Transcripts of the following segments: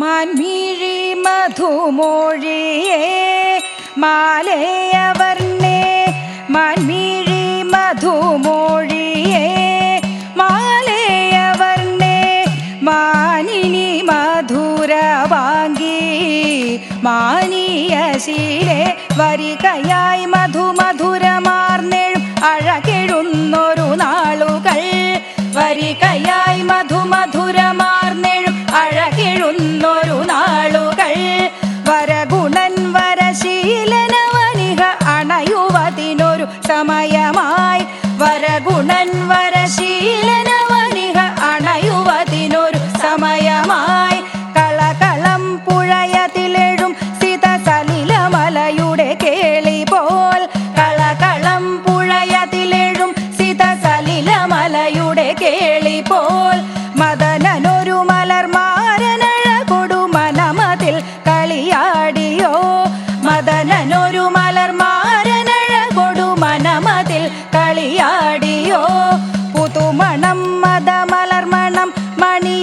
മാൻവീഴി മധുമോഴിയേ മാലയവർണേ മാൻവീഴി മധുമോഴിയേ മാലയവർണെ Manini മധുരവാങ്കി മാനിയ ശീലേ വരികയായി മധുമധുരമാർന്നെഴും അഴകെഴുന്നൊരു Brasília.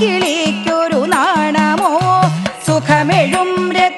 കിളിക്കൊരു നാണമോ? സുഖമെഴും രക്ത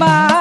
my